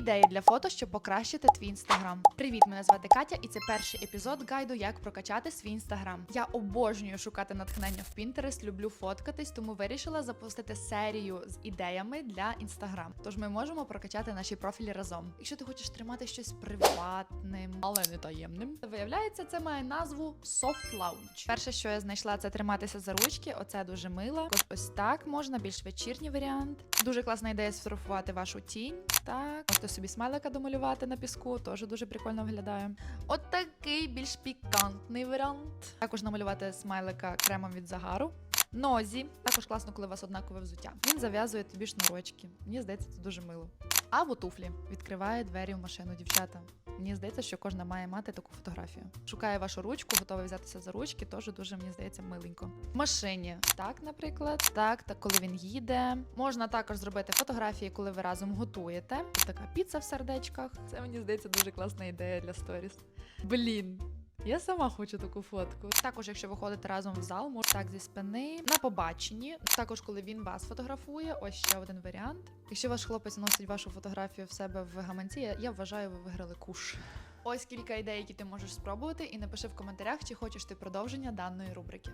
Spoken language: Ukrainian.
Ідеї для фото, щоб покращити твій інстаграм. Привіт, мене звати Катя, і це перший епізод гайду, як прокачати свій інстаграм. Я обожнюю шукати натхнення в Pinterest, люблю фоткатись, тому вирішила запустити серію з ідеями для інстаграм. Тож ми можемо прокачати наші профілі разом. Якщо ти хочеш тримати щось приватним, але не таємним, то виявляється, це має назву Soft Lounge. Перше, що я знайшла, це триматися за ручки. Оце дуже мило. Ось ось так можна, більш вечірній варіант. Дуже класна ідея сфотографувати вашу тінь. Так, можете собі смайлика домалювати на піску, теж дуже прикольно виглядає. От такий більш пікантний варіант. Також намалювати смайлика кремом від загару. Нозі також класно, коли у вас однакове взуття. Він зав'язує тобі шнурочки. Мені здається, це дуже мило. Або туфлі відкриває двері в машину, дівчата. Мені здається, що кожна має мати таку фотографію. Шукає вашу ручку, готовий взятися за ручки, теж дуже мені здається миленько. В машині, так, наприклад, так, так, коли він їде. Можна також зробити фотографії, коли ви разом готуєте. Така піца в сердечках. Це мені здається дуже класна ідея для сторіс. Блін. Я сама хочу таку фотку. Також, якщо ви ходите разом в зал, може так зі спини на побаченні. Також, коли він вас фотографує, ось ще один варіант. Якщо ваш хлопець носить вашу фотографію в себе в гаманці, я вважаю, ви виграли куш. Ось кілька ідей, які ти можеш спробувати, і напиши в коментарях, чи хочеш ти продовження даної рубрики.